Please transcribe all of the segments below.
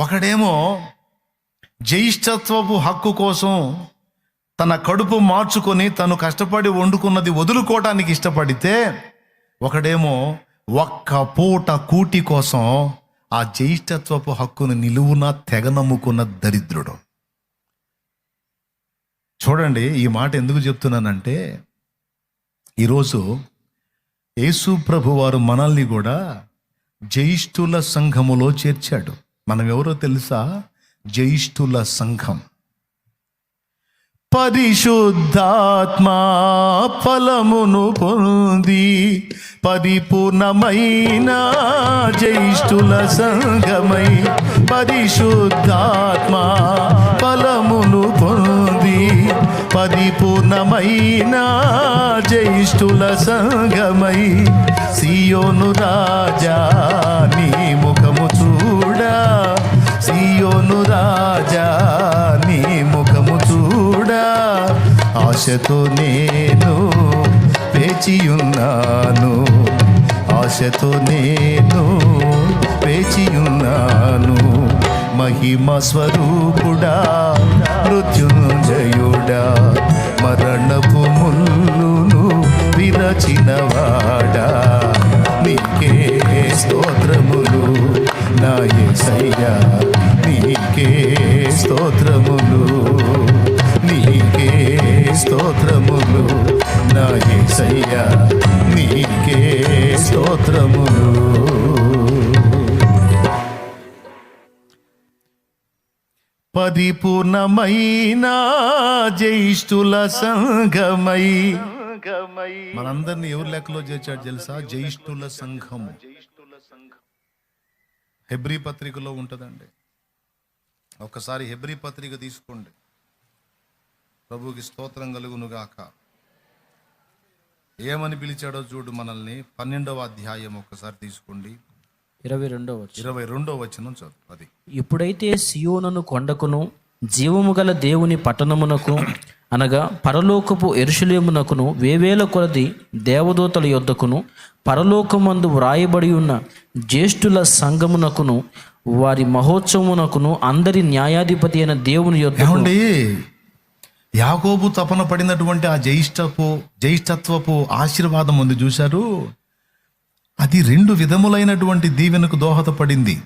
ఒకడేమో జ్యేష్ఠత్వపు హక్కు కోసం తన కడుపు మార్చుకొని తను కష్టపడి వండుకున్నది వదులుకోవటానికి ఇష్టపడితే ఒకడేమో ఒక్క పూట కూటి కోసం ఆ జ్యేష్ఠత్వపు హక్కును నిలువున తెగ నమ్ముకున్న దరిద్రుడు. చూడండి ఈ మాట ఎందుకు చెప్తున్నానంటే ఈరోజు యేసు ప్రభు వారు మనల్ని కూడా జ్యేష్ఠుల సంఘములో చేర్చాడు. మనం ఎవరో తెలుసా? జ్యేష్ఠుల సంఘం. పరిశుద్ధాత్మా ఫలమును పొంది పరిపూర్ణమైన జ్యేష్ఠుల సంఘమై పరిశుద్ధాత్మా ఫలమును పొంది పరిపూర్ణమైన జ్యేష్ఠుల సంఘమై సియోను రాజా నీ ముఖము చూడా సియోను రాజా నీ ముఖము చూడా. ఆశతో నేను వేచియున్నాను. ఆశతో నేను వేచియున్నాను. మహిమ స్వరూపుడా మృత్యుంజయుడా. మరణపు ముల్లును విరచినవా నా యేసయ్యా నీకే స్తోత్రములు నీకే స్తోత్రములు. నా యేసయ్యా నీకే స్తోత్రములు. పరిపూర్ణమైన జ్యేష్ఠుల సంఘమై. మనందరినీ ఎవరు లెక్కలో చేర్చాడు తెలుసా? జ్యేష్ఠుల సంఘము. హెబ్రీ పత్రికలో ఉంటుందండి. ఒకసారి హెబ్రీ పత్రిక తీసుకోండి. ప్రభుకి స్తోత్రం కలుగును గాక ఏమని పిలిచాడో చూడు మనల్ని. పన్నెండవ అధ్యాయం ఒకసారి తీసుకోండి. ఇరవై రెండవ ఇరవై రెండవ వచనం చదువు అది. ఇప్పుడైతే సియోనను కొండకును జీవము గల దేవుని పట్టణమునకు అనగా పరలోకపు ఎరుషులేమునకును వేవేల కొలది దేవదూతల యొద్దకును పరలోకమందు వ్రాయబడి ఉన్న జ్యేష్ఠుల సంఘమునకును వారి మహోత్సవమునకును అందరి న్యాయాధిపతి అయిన దేవుని యొద్ద ఏమండి? యాకోబు తపన పడినటువంటి ఆ జ్యేష్ఠపు జ్యేష్ఠత్వపు ఆశీర్వాదం ఉంది చూశారు? అది రెండు విధములైనటువంటి దీవెనకు దోహదపడింది.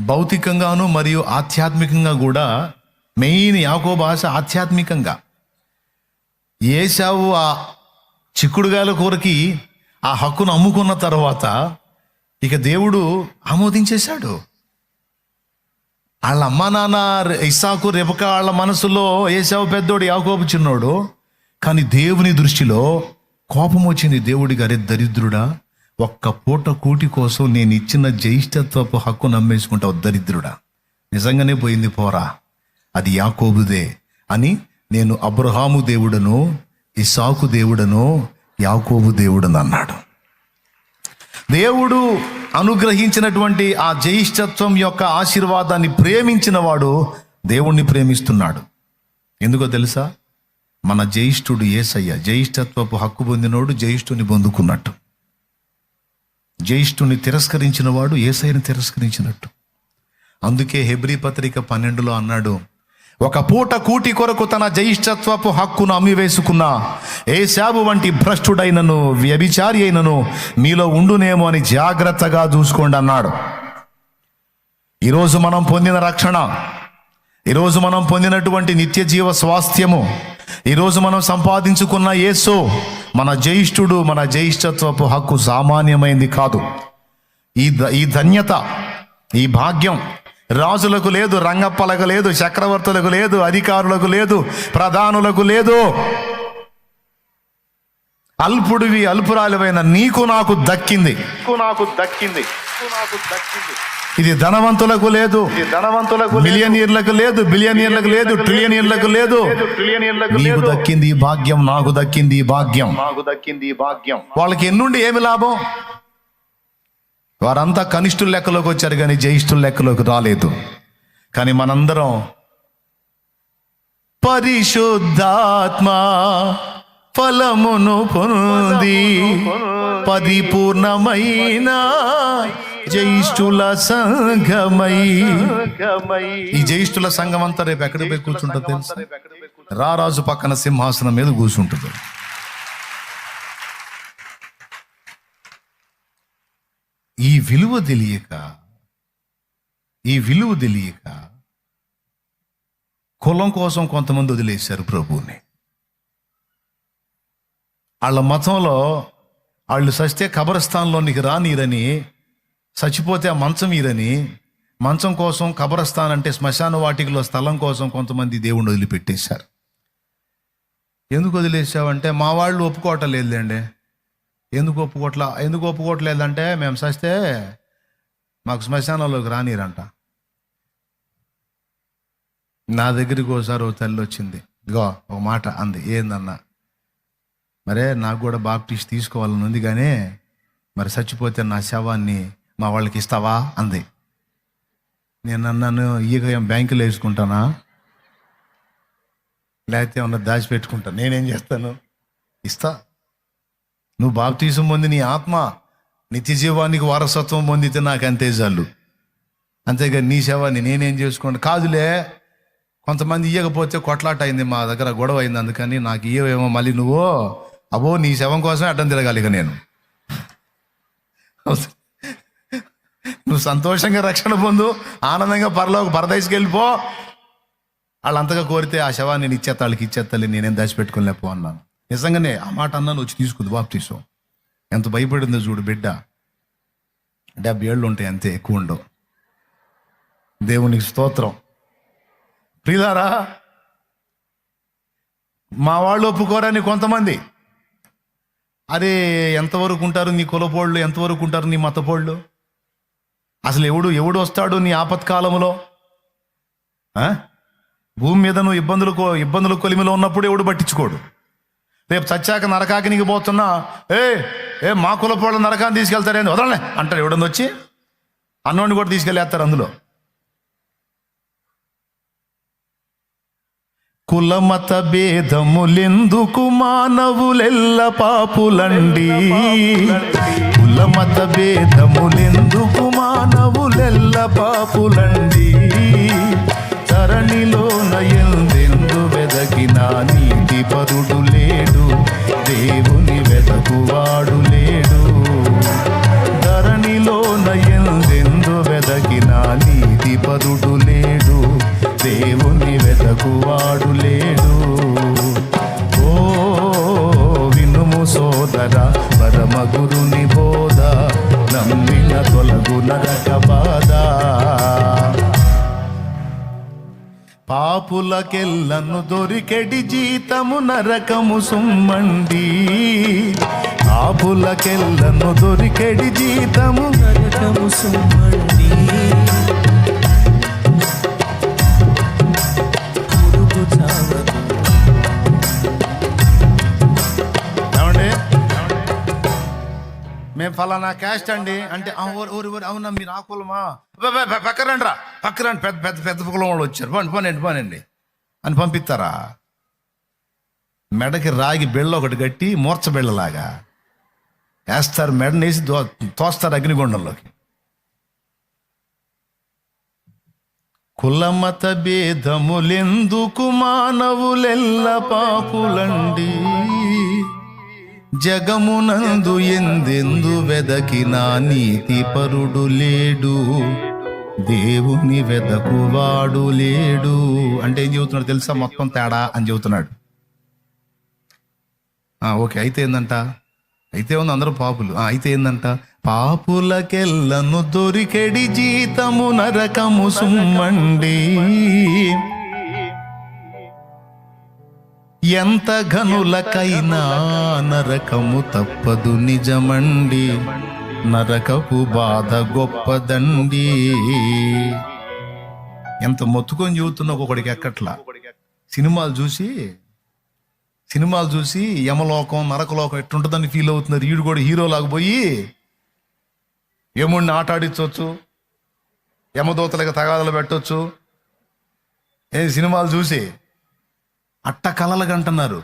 భౌతికంగాను మరియు ఆధ్యాత్మికంగా కూడా మెయిన్ యాకో భాష ఆధ్యాత్మికంగా. ఏసావు ఆ చిక్కుడుగాయల కూరకి ఆ హక్కును అమ్ముకున్న తర్వాత ఇక దేవుడు ఆమోదించేశాడు. వాళ్ళ అమ్మా నాన్న ఇస్సాకు రెబక వాళ్ళ మనసులో ఏసావు పెద్దోడు యాకోబు చిన్నోడు. కానీ దేవుని దృష్టిలో కోపం వచ్చింది దేవుడి గారి దరిద్రుడా. ఒక్క పూట కూటి కోసం నేను ఇచ్చిన జ్యేష్ఠత్వపు హక్కు నమ్మేసుకుంటావు దరిద్రుడా. నిజంగానే పోయింది పోరా. అది యాకోబుదే అని నేను అబ్రహాము దేవుడను ఇసాకు దేవుడను యాకోబు దేవుడను అన్నాడు. దేవుడు అనుగ్రహించినటువంటి ఆ జ్యేష్ఠత్వం యొక్క ఆశీర్వాదాన్ని ప్రేమించిన వాడు దేవుణ్ణి ప్రేమిస్తున్నాడు. ఎందుకో తెలుసా? మన జ్యేష్ఠుడు ఏసయ్య జ్యేష్ఠత్వపు హక్కు పొందినోడు జ్యేష్ఠుని పొందుకున్నట్టు. జ్యేష్ఠుని తిరస్కరించిన వాడు ఏసైని తిరస్కరించినట్టు. అందుకే హెబ్రీ పత్రిక పన్నెండులో అన్నాడు ఒక పూట కూటి కొరకు తన జ్యేష్ఠత్వపు హక్కును అమ్మివేసుకున్న ఏశాబు వంటి భ్రష్టుడైనను వ్యభిచారి అయినను మీలో ఉండునేమో అని జాగ్రత్తగా చూసుకోండి అన్నాడు. ఈరోజు మనం పొందిన రక్షణ ఈరోజు మనం పొందినటువంటి నిత్య జీవ స్వాస్థ్యము ఈరోజు మనం సంపాదించుకున్న యేసు మన జ్యేష్ఠుడు మన జ్యేష్ఠత్వపు హక్కు సామాన్యమైంది కాదు. ఈ ఈ ధన్యత ఈ భాగ్యం రాజులకు లేదు రంగప్పలకు లేదు చక్రవర్తులకు లేదు అధికారులకు లేదు ప్రధానులకు లేదు. అల్పుడివి అల్పురాలివైన నీకు నాకు దక్కింది. నాకు దక్కింది. నాకు దక్కింది. ఇది ధనవంతులకు లేదు. ధనవంతులకు మిలియనీర్లకు లేదు బిలియనీర్లకు లేదు ట్రిలియనీర్లకు లేదు. నీకు దక్కింది ఈ భాగ్యం నాకు దక్కింది ఈ భాగ్యం. నాకు దక్కింది ఈ భాగ్యం. వాళ్ళకి ఎన్నుండి ఏమి లాభం? వారంతా కనిష్ఠుల లెక్కలోకి వచ్చారు కానీ జ్యేష్ఠుల లెక్కలోకి రాలేదు. కానీ మనందరం పరిశుద్ధాత్మ ఫలమును పొంది పరిపూర్ణమైన జ్యేష్ఠుల సంఘమై. ఈ జ్యేష్ఠుల సంఘం అంతా రేపు ఎక్కడ పోయి కూర్చుంటుంది తెలుసా? రారాజు పక్కన సింహాసనం మీద కూర్చుంటుంది. ఈ విలువ తెలియక ఈ విలువ తెలియక కులం కోసం కొంతమంది వదిలేశారు ప్రభువుని. వాళ్ళ మతంలో వాళ్ళు సస్తే కబరస్థాన్లోనికి రానీరని చచ్చిపోతే ఆ మంచం ఈరని మంచం కోసం కబరస్థాన్ అంటే శ్మశాన వాటికలో స్థలం కోసం కొంతమంది దేవుణ్ణి వదిలిపెట్టేశారు. ఎందుకు వదిలేసావంటే మా వాళ్ళు ఒప్పుకోవటం లేదులేండి ఎందుకు ఒప్పుకోవట్ల ఎందుకు ఒప్పుకోవట్లేదంటే మేము చస్తే మాకు శ్మశానంలోకి రానిరంట. నా దగ్గరికి ఒకసారి ఓ తల్లి వచ్చింది. గో ఒక మాట అంది. ఏందన్నా? మరే నాకు కూడా బాప్టిస్ట్ తీసుకోవాలని ఉంది కానీ మరి చచ్చిపోతే నా శవాన్ని మా వాళ్ళకి ఇస్తావా? అంది. నేను అన్నాను ఈగ ఏం బ్యాంకులో వేసుకుంటానా? లేకపోతే ఏమన్నా దాచిపెట్టుకుంటా. నేనేం చేస్తాను? ఇస్తా. నువ్వు బాప్తీసం పొంది నీ ఆత్మ నిత్య జీవానికి వారసత్వం పొందితే నాకు అంతే చాలు అంతేగా నీ శవాన్ని నేనేం చేసుకోండి కాదులే. కొంతమంది ఇవ్వకపోతే కొట్లాట అయింది మా దగ్గర గొడవ అయింది. అందుకని నాకు ఇయ్యవేమో మళ్ళీ నువ్వు అబో నీ శవం కోసమే అడ్డం తిరగాలి ఇక నేను. నువ్వు సంతోషంగా రక్షణ పొందు ఆనందంగా పరలోకి పరదేశకి వెళ్ళిపో వాళ్ళు అంతగా కోరితే ఆ శవాన్ని నేను ఇచ్చేస్తా వాళ్ళకి ఇచ్చేస్తాలి నేనేం దాచిపెట్టుకోలేపో అన్నాను. నిజంగానే ఆ మాట అన్నాను వచ్చి తీసుకుంది బాప్తీసం. ఎంత భయపడిందో చూడు బిడ్డ. డెబ్బై ఏళ్ళు ఉంటాయి అంతే ఎక్కువ ఉండవు. దేవునికి స్తోత్రం. ప్రియులారా మా వాళ్ళు ఒప్పుకోరని కొంతమంది? అరే ఎంతవరకు ఉంటారు నీ కులపోళ్ళు ఎంతవరకు ఉంటారు నీ మతపోళ్ళు? అసలు ఎవడు ఎవడు వస్తాడు నీ ఆపత్కాలంలో భూమి మీద నువ్వు ఇబ్బందులు కో- ఇబ్బందులు కొలిమిలో ఉన్నప్పుడు ఎవడు పట్టించుకోడు? రేపు చచ్చాక నరకాకినికి పోతున్నా ఏ ఏ మా కులపోళ్ళ నరకాన్ని తీసుకెళ్తారే వదలనే అంటారు. ఎవడని వచ్చి? అన్నోడిని కూడా తీసుకెళ్ళేస్తారు అందులో. కులమత భేదములెందుకు మానవులెల్ల పాపులండి? కులమత భేదములెందుకు మానవులెల్ల పాపులండి? తరణిలోన ఎందెందు వెదగిన నీతి పరుడు పాపులకెల్లను దొరికెడి జీతము నరకము సుమ్మండి. పాపులకెల్లను దొరికెడి జీతము నరకము సుమ్మండి. మేము ఫలానా క్యాస్ట్ అండి. అంటే "ఆ, ఊరు ఊరు అవునా మీరు ఆ కులమా పక్క రండి రా. పక్కరండి పెద్ద పెద్ద పెద్ద కులం వాళ్ళు వచ్చారు. పోండి పోనండి పోనండి. అని పంపిస్తారా? మెడకి రాగి బిళ్ళ ఒకటి కట్టి మూర్చ బిళ్ళలాగా వేస్తారు మెడనేసి దో తోస్తారు అగ్నిగుండంలోకి. కులమత భేదములెందుకు మానవులెల్ల పాపులండి? జగమునందు ఎందెందు వెదకినా నీతి పరుడు లేడు? దేవుని వెదకువాడు లేడు. అంటే ఏం చెబుతున్నాడు తెలుసా? మొత్తం తేడా అని చెబుతున్నాడు. ఆ, ఓకే. అయితే ఏందంట? అయితే ఉంది అందరూ పాపులు. అయితే ఏందంట? పాపులకెల్లను దొరికెడి జీతము నరకము సుమ్మండి. ఎంత ఘనులకైనా నరకము తప్పదు నిజమండి. నరకపు బాధ గొప్పదండి. ఎంత మొత్తుకొని చూస్తున్నా ఒకడికి ఎక్కట్లా. సినిమాలు చూసి సినిమాలు చూసి యమలోకం నరకలోకం ఎట్టుంటుందని ఫీల్ అవుతున్నారు వీడు కూడా హీరో లాగా పోయి యముడిని ఆట ఆడించవచ్చు యమదూతలకు తగాదలు పెట్టవచ్చు ఏ సినిమాలు చూసి అట్ట కలలుగా అంటున్నారు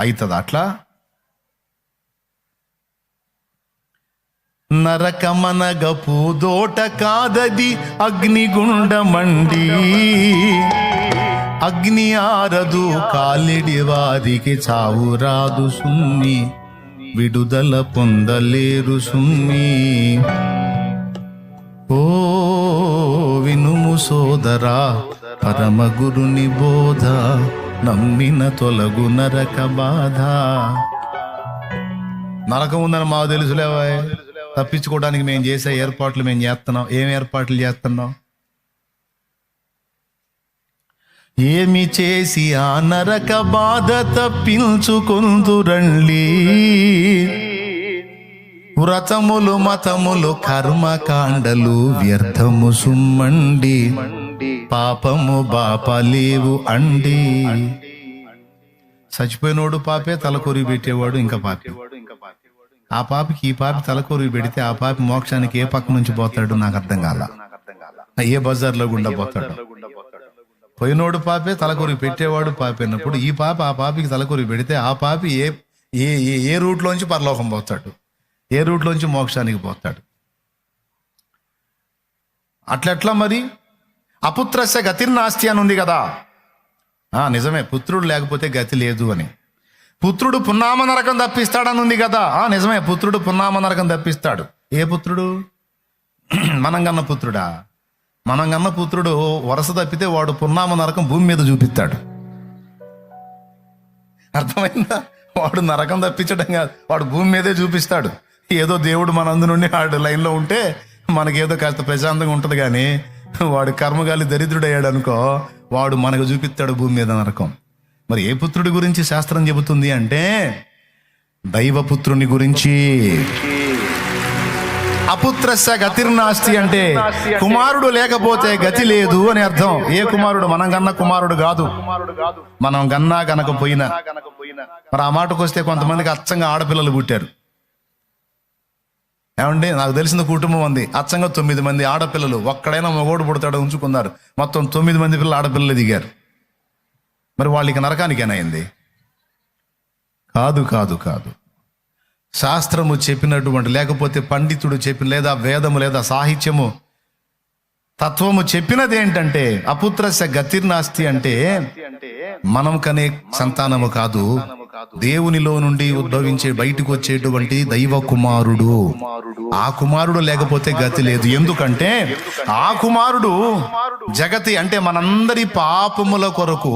అవుతుంది అట్లా? నరకమనగపు దోట కాదది అగ్నిగుండమండి. అగ్ని ఆరదు కాలిడి వారికి చావు రాదు సుమ్మి విడుదల పొందలేరు సుమ్మి ఓ వినుము సోదరా పరమ గురుని బోధ నమ్మిన తొలగు నరక బాధ. నరకం ఉందని మాకు తెలుసులేవా తప్పించుకోవడానికి మేము చేసే ఏర్పాట్లు మేము చేస్తున్నాం. ఏం ఏర్పాట్లు చేస్తున్నాం? ఏమి చేసి ఆ నరక బాధ తప్పించుకుందురండి వ్రతములు మతములు కర్మకాండలు వ్యర్థము సుమ్మండి. పాపము బాపలేవు అండి. చచ్చిపోయినోడు పాపే తలకొరి పెట్టేవాడు ఇంకా పాపే. ఆ పాపికి ఈ పాపి తలకొరి పెడితే ఆ పాపి మోక్షానికి ఏ పక్క నుంచి పోతాడు నాకు అర్థం కాల. ఏ బజార్లో గుండా పోతాడు. పోయినోడు పాపే తలకొరి పెట్టేవాడు పాపైనప్పుడు ఈ పాప ఆ పాపికి తలకొరి పెడితే ఆ పాపి ఏ ఏ ఏ- రూట్లోంచి పరలోకం పోతాడు? ఏ రూట్లోంచి మోక్షానికి పోతాడు? అట్లెట్లా మరి? అపుత్రస్య గతిర్నాస్తి అని ఉంది కదా. ఆ, నిజమే పుత్రుడు లేకపోతే గతి లేదు అని. పుత్రుడు పున్నామ నరకం తప్పిస్తాడని ఉంది కదా. ఆ, నిజమే పుత్రుడు పున్నామ నరకం తప్పిస్తాడు. ఏ పుత్రుడు? మనం కన్న పుత్రుడా. మనం కన్న పుత్రుడు వరుస తప్పితే వాడు పున్నామ నరకం భూమి మీద చూపిస్తాడు. అర్థమైందా? వాడు నరకం తప్పించడం కాదు వాడు భూమి మీదే చూపిస్తాడు. ఏదో దేవుడు మన అందు నుండి వాడు లైన్లో ఉంటే మనకేదో కాస్త ప్రశాంతంగా ఉంటుంది కానీ వాడు కర్మగాలి దరిద్రుడయ్యాడు అనుకో వాడు మనకు చూపిస్తాడు భూమి మీద నరకం. మరి ఏ పుత్రుడి గురించి శాస్త్రం చెబుతుంది అంటే దైవపుత్రుని గురించి. అపుత్రస్య గతిర్నాస్తి అంటే కుమారుడు లేకపోతే గతి లేదు అని అర్థం. ఏ కుమారుడు? మనం గన్న కుమారుడు కాదు. మనం గన్నా గనకపోయినా మరి ఆ మాటకు వస్తే కొంతమందికి అచ్చంగా ఆడపిల్లలు పుట్టారు. ఏమండి? నాకు తెలిసిన కుటుంబం ఉంది. అచ్చంగా తొమ్మిది మంది ఆడపిల్లలు. ఒక్కడైనా మగోడు పుడతాడు ఉంచుకున్నారు. మొత్తం తొమ్మిది మంది పిల్లలు ఆడపిల్లలు దిగారు. మరి వాళ్ళకి నరకానికేనైంది కాదు కాదు కాదు. శాస్త్రము చెప్పినటువంటి లేకపోతే పండితుడు చెప్పిన లేదా వేదము లేదా సాహిత్యము తత్వము చెప్పినది ఏంటంటే అపుత్రస్య గతిర్నాస్తి అంటే మనం కనే సంతానము కాదు. దేవునిలో నుండి ఉద్భవించే బయటకు వచ్చేటువంటి దైవ కుమారుడు. ఆ కుమారుడు లేకపోతే గతి లేదు. ఎందుకంటే ఆ కుమారుడు జగతి అంటే మనందరి పాపముల కొరకు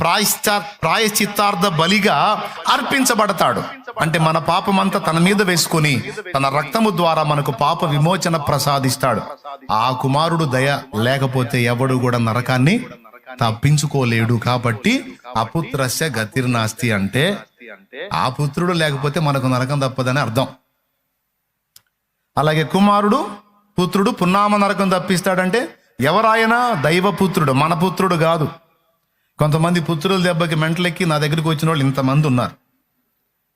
ప్రాయశ్చా ప్రాయశ్చిత్తార్థ బలిగా అర్పించబడతాడు. అంటే మన పాపమంతా తన మీద వేసుకొని తన రక్తము ద్వారా మనకు పాప విమోచన ప్రసాదిస్తాడు. ఆ కుమారుడు దయ లేకపోతే ఎవడు కూడా నరకాన్ని తప్పించుకోలేడు కాబట్టి అపుత్రస్య గతిర్నాస్తి అంటే ఆ పుత్రుడు లేకపోతే మనకు నరకం తప్పదని అర్థం. అలాగే కుమారుడు పుత్రుడు పున్నామ నరకం తప్పిస్తాడంటే ఎవరాయనా దైవపుత్రుడు మన పుత్రుడు కాదు. కొంతమంది పుత్రుల దెబ్బకి మెంటలెక్కి నా దగ్గరికి వచ్చిన వాళ్ళు ఇంతమంది ఉన్నారు.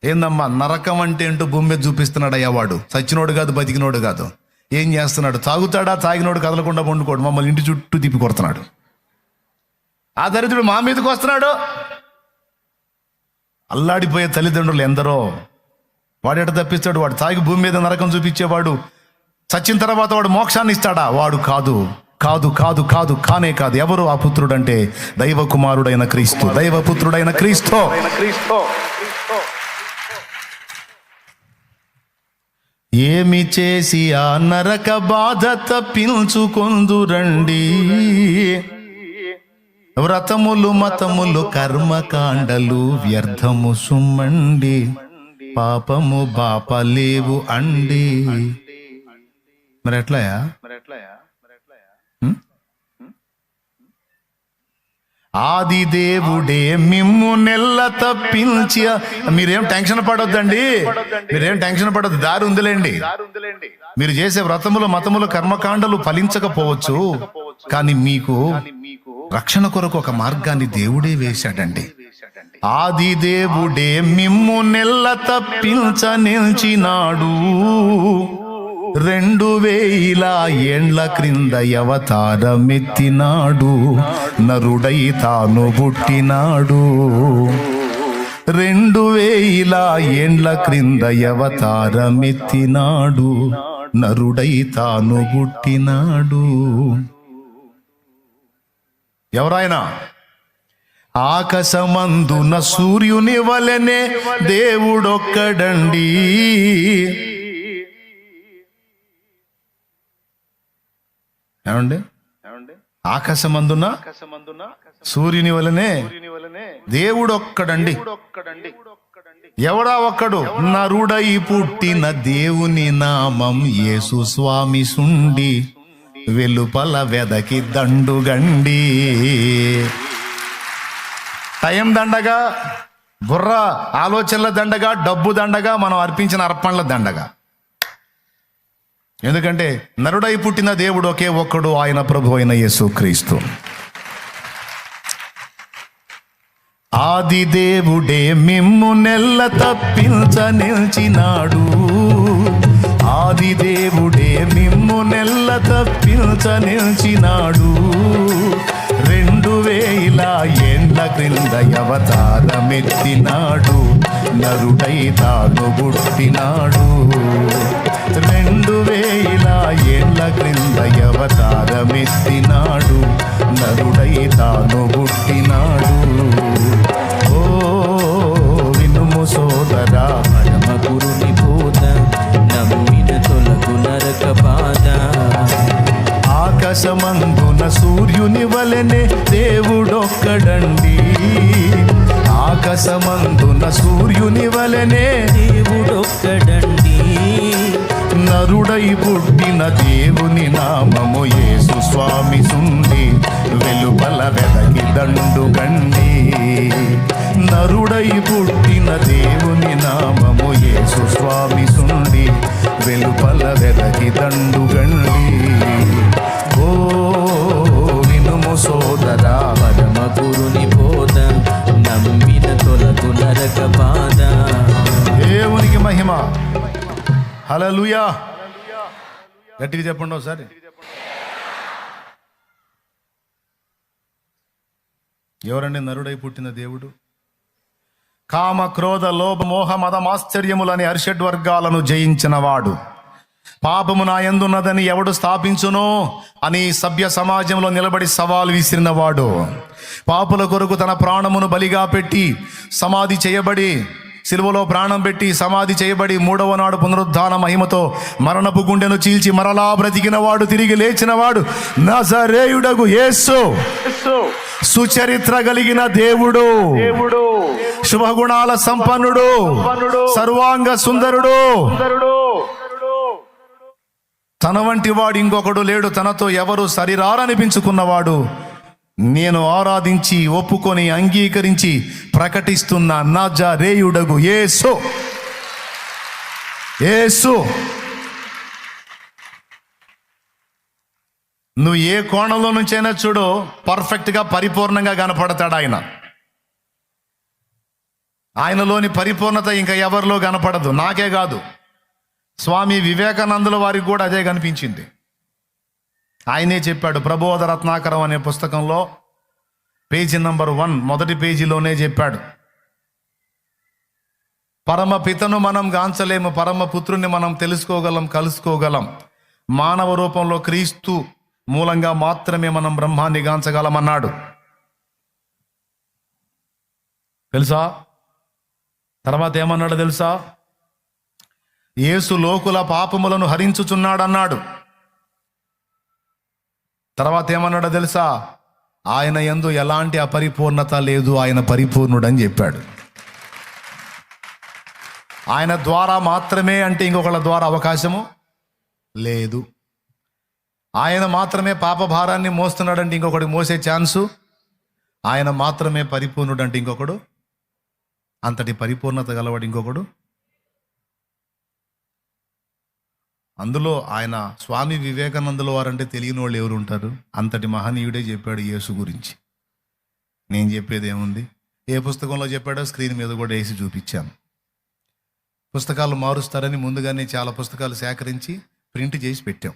ఏందమ్మా నరకం అంటే ఏంటో భూమి మీద చూపిస్తున్నాడు అయ్యా వాడు. చచ్చినోడు కాదు బతికినోడు కాదు. ఏం చేస్తున్నాడు? తాగుతాడా తాగినోడు కదలకుండా పండుకోడు. మమ్మల్ని ఇంటి చుట్టూ తిప్పి కొడుతున్నాడు. ఆ దరిద్రుడు మా మీదకి వస్తున్నాడు. అల్లాడిపోయే తల్లిదండ్రులు ఎందరో. వాడెట తప్పిస్తాడు? వాడు తాగి భూమి మీద నరకం చూపించేవాడు. చచ్చిన తర్వాత వాడు మోక్షాన్ని ఇస్తాడా? వాడు కాదు. కాదు కాదు కాదు కానే కాదు. ఎవరు ఆ పుత్రుడంటే? దైవ కుమారుడైన క్రీస్తు. దైవ పుత్రుడైన క్రీస్తు. ఏమి చేసి ఆ నరక బాధ తప్పించుకొందురండి వ్రతములు మతములు కర్మకాండలు వ్యర్థము సుమ్మండి. పాపము బాపలేవు అండి. మరి ఎట్లాయా హ్మ్? ఆది దేవుడే మిమ్ము నెల్ల తప్పించి. మీరేం టెన్షన్ పడొద్దండి? మీరేం టెన్షన్ పడొద్దు. దారి ఉందిలేండి. మీరు చేసే వ్రతములు మతములు కర్మకాండలు ఫలించకపోవచ్చు. కానీ మీకు రక్షణ కొరకు ఒక మార్గాన్ని దేవుడే వేశాడండి. ఆది దేవుడే మిమ్ము నెల్ల తప్పించ నిలిచినాడు. రెండు వేల ఏండ్ల క్రింద అవతారమెత్తినాడు నరుడై తాను పుట్టినాడు. రెండు వేల ఏండ్ల క్రింద అవతారమెత్తినాడు నరుడై తాను పుట్టినాడు. ఎవరాయనా? ఆకాశమందున సూర్యుని వలనే దేవుడొక్కడండి. ఏమండి? ఆకాశమందున సూర్యుని వలనే దేవుడొక్కడండి. ఎవడా ఒక్కడు? నరుడై పుట్టిన దేవుని నామం యేసు స్వామి సుండి. వెలుపల వెదకి దండుగండి టయం దండగా బుర్ర ఆలోచనల దండగా డబ్బు దండగా మనం అర్పించిన అర్పణల దండగా. ఎందుకంటే నరుడై పుట్టిన దేవుడు ఒకే ఒక్కడు ఆయన ప్రభు అయిన యేసుక్రీస్తు ఆది దేవుడే మిమ్ము నెల్ల తప్పించ నిల్చినాడు. ఆది దేవుడే మిమ్ము నెల్ల తప్పించ నిల్చినాడు. రెండు వేల ఎండ్ల క్రింద అవతారమెత్తినాడు నరుడై తాను పుట్టినాడు. రెండు వేల ఏళ్ళ క్రింద అవతారమెత్తినాడు నరుడై తాను పుట్టినాడు. ఓ వినుము సోదరా పరమ గురుని బోధ నమ్మిన తొలగు నరక బాధ. ఆకాశమందున సూర్యుని వలనే దేవుడొక్కడండి. ఆకాశమందున సూర్యుని వలనే దేవుడొక్కడండి. నరుడై పుట్టిన దేవుని నామము యేసు స్వామి సుండి వెలుపల వెదకి దండు గండి నరుడై పుట్టిన దేవుని నామము యేసు స్వామి సుండి వెలుపల వెదకి దండు గండి హలలుయా గట్టిగా చెప్పండి ఒకసారి. ఎవరండి నరుడై పుట్టిన దేవుడు? కామ క్రోధ లోభ మోహ మదం ఆశ్చర్యములని అరిషడ్ వర్గాలను జయించిన వాడు. పాపము నా ఎందున్నదని ఎవడు స్థాపించునో? అని సభ్య సమాజంలో నిలబడి సవాల్ విసిరినవాడు పాపుల కొరకు తన ప్రాణమును బలిగా పెట్టి సమాధి చేయబడి సిలువలో ప్రాణం పెట్టి సమాధి చేయబడి మూడవ నాడు పునరుద్ధాన మహిమతో మరణపు గుండెను చీల్చి మరలా బ్రతికిన వాడు తిరిగి లేచిన వాడు నజరేయుడగు యేసు. సుచరిత్ర కలిగిన దేవుడు. దేవుడు. శుభగుణాల సంపన్నుడు. సర్వాంగ సుందరుడు. తన వంటి వాడు ఇంకొకడు లేడు తనతో ఎవరు సరిరారనిపించుకున్నవాడు నేను ఆరాధించి ఒప్పుకొని అంగీకరించి ప్రకటిస్తున్న నజరేయుడగు ఏసు ఏసు నువ్వు ఏ కోణంలో నుంచైనా చూడు పర్ఫెక్ట్గా పరిపూర్ణంగా కనపడతాడు ఆయన. ఆయనలోని పరిపూర్ణత ఇంకా ఎవరిలో కనపడదు? నాకే కాదు. స్వామి వివేకానందుల వారికి కూడా అదే కనిపించింది. ఆయనే చెప్పాడు ప్రబోధ రత్నాకరం అనే పుస్తకంలో పేజీ నంబర్ వన్ మొదటి పేజీలోనే చెప్పాడు. పరమ పితను మనం గాంచలేము పరమ పుత్రుని మనం తెలుసుకోగలం కలుసుకోగలం. మానవ రూపంలో క్రీస్తు మూలంగా మాత్రమే మనం బ్రహ్మాన్ని గాంచగలమన్నాడు. తెలుసా? తర్వాత ఏమన్నాడు తెలుసా? యేసు లోకుల పాపములను హరించుచున్నాడన్నాడు. తర్వాత ఏమన్నాడో తెలుసా? ఆయన ఎందు ఎలాంటి అపరిపూర్ణత లేదు ఆయన పరిపూర్ణుడని చెప్పాడు. ఆయన ద్వారా మాత్రమే అంటే ఇంకొకళ్ళ ద్వారా అవకాశము లేదు. ఆయన మాత్రమే పాపభారాన్ని మోస్తున్నాడంటే ఇంకొకడు మోసే ఛాన్సు. ఆయన మాత్రమే పరిపూర్ణుడు అంటే ఇంకొకడు అంతటి పరిపూర్ణత గలవాడు ఇంకొకడు అందులో ఆయన స్వామి వివేకానందుల వారంటే తెలియని వాళ్ళు ఎవరు ఉంటారు? అంతటి మహనీయుడే చెప్పాడు యేసు గురించి. నేను చెప్పేది ఏముంది? ఏ పుస్తకంలో చెప్పాడో స్క్రీన్ మీద కూడా వేసి చూపించాను. పుస్తకాలు మారుస్తారని ముందుగానే చాలా పుస్తకాలు సేకరించి ప్రింట్ చేసి పెట్టాం.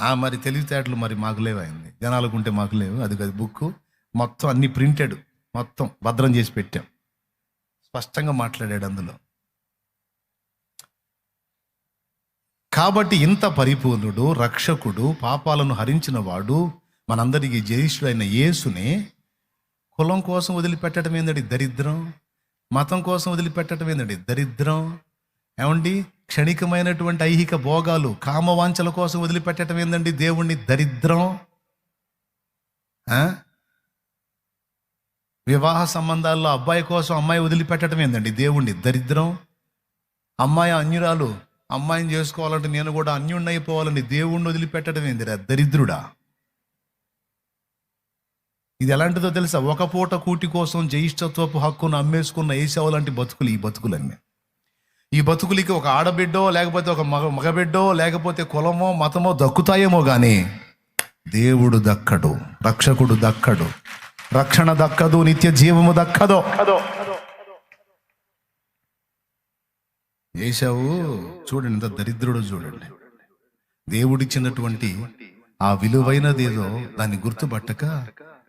ఆ మరి తెలివితేటలు మరి మాకు లేవు అయింది జనాలకు ఉంటే మాకు లేవు. అది కాదు బుక్ మొత్తం అన్ని ప్రింటెడ్. మొత్తం భద్రం చేసి పెట్టాం. స్పష్టంగా మాట్లాడాడు అందులో. కాబట్టి ఇంత పరిపూర్ణుడు రక్షకుడు పాపాలను హరించిన వాడు మనందరికీ జయిష్ఠుడైన యేసుని కులం కోసం వదిలిపెట్టడం ఏందండి? దరిద్రం. మతం కోసం వదిలిపెట్టడం ఏందండి? దరిద్రం. ఏమండి? క్షణికమైనటువంటి ఐహిక భోగాలు కామవాంఛల కోసం వదిలిపెట్టడం ఏందండి దేవుణ్ణి? దరిద్రం. వివాహ సంబంధాల్లో అబ్బాయి కోసం అమ్మాయి వదిలిపెట్టడం ఏందండి? దేవుణ్ణి? దరిద్రం. అమ్మాయి అన్యురాలు అమ్మాయిని చేసుకోవాలంటే నేను కూడా అన్యుణ్ణి దేవుణ్ణి వదిలిపెట్టడం ఏందిరా దరిద్రుడా. ఇది ఎలాంటిదో తెలుసా? ఒక పూట కూటి కోసం జ్యేష్ఠత్వపు హక్కును అమ్మేసుకున్న ఏసావు లాంటి బతుకులు ఈ బతుకులన్నీ. ఈ బతుకులకి ఒక ఆడబిడ్డో లేకపోతే ఒక మగ మగబిడ్డో లేకపోతే కులమో మతమో దక్కుతాయేమో కానీ దేవుడు దక్కడు రక్షకుడు దక్కడు రక్షణ దక్కదు నిత్య జీవము దక్కదో. ఏసావు చూడండి ఎంత దరిద్రుడు చూడండి. దేవుడిచ్చినటువంటి ఆ విలువైనదేదో దాన్ని గుర్తుపట్టక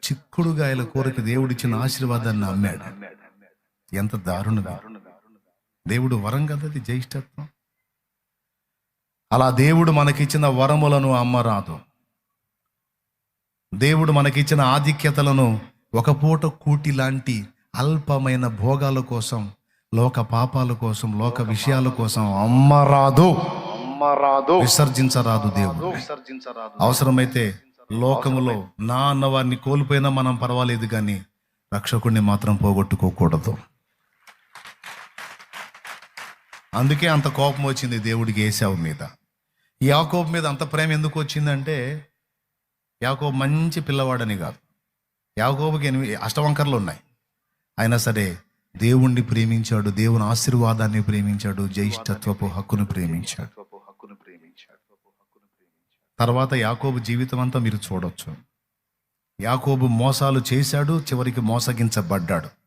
చిక్కుడుగాయల కూరకి దేవుడిచ్చిన ఆశీర్వాదాన్ని అమ్మాడు. ఎంత దారుణంగా దేవుడు వరం కదా అది జ్యేష్ఠత్వం అలా దేవుడు మనకిచ్చిన వరములను అమ్మరాదు. దేవుడు మనకిచ్చిన ఆధిక్యతలను ఒక పూట కూటి లాంటి అల్పమైన భోగాల కోసం లోక పాపాల కోసం లోక విషయాల కోసం అమ్మరాదు. అమ్మరాదు. విసర్జించరాదు దేవుడు. అవసరమైతే లోకములో నా అన్నవారిని కోల్పోయినా మనం పర్వాలేదు కానీ రక్షకుడిని మాత్రం పోగొట్టుకోకూడదు. అందుకే అంత కోపం వచ్చింది దేవుడికి ఏసావు మీద. ఈ యాకోబు మీద అంత ప్రేమ ఎందుకు వచ్చిందంటే యాకోబు మంచి పిల్లవాడని కాదు. యాకోబుకి ఎనిమిది అష్టవంకర్లు ఉన్నాయి. అయినా సరే దేవుణ్ణి ప్రేమించాడు దేవుని ఆశీర్వాదాన్ని ప్రేమించాడు జ్యేష్ఠత్వపు హక్కును ప్రేమించాడు. హక్కును ప్రేమించాడు తర్వాత యాకోబు జీవితం అంతా మీరు చూడొచ్చు. యాకోబు మోసాలు చేశాడు చివరికి మోసగించబడ్డాడు.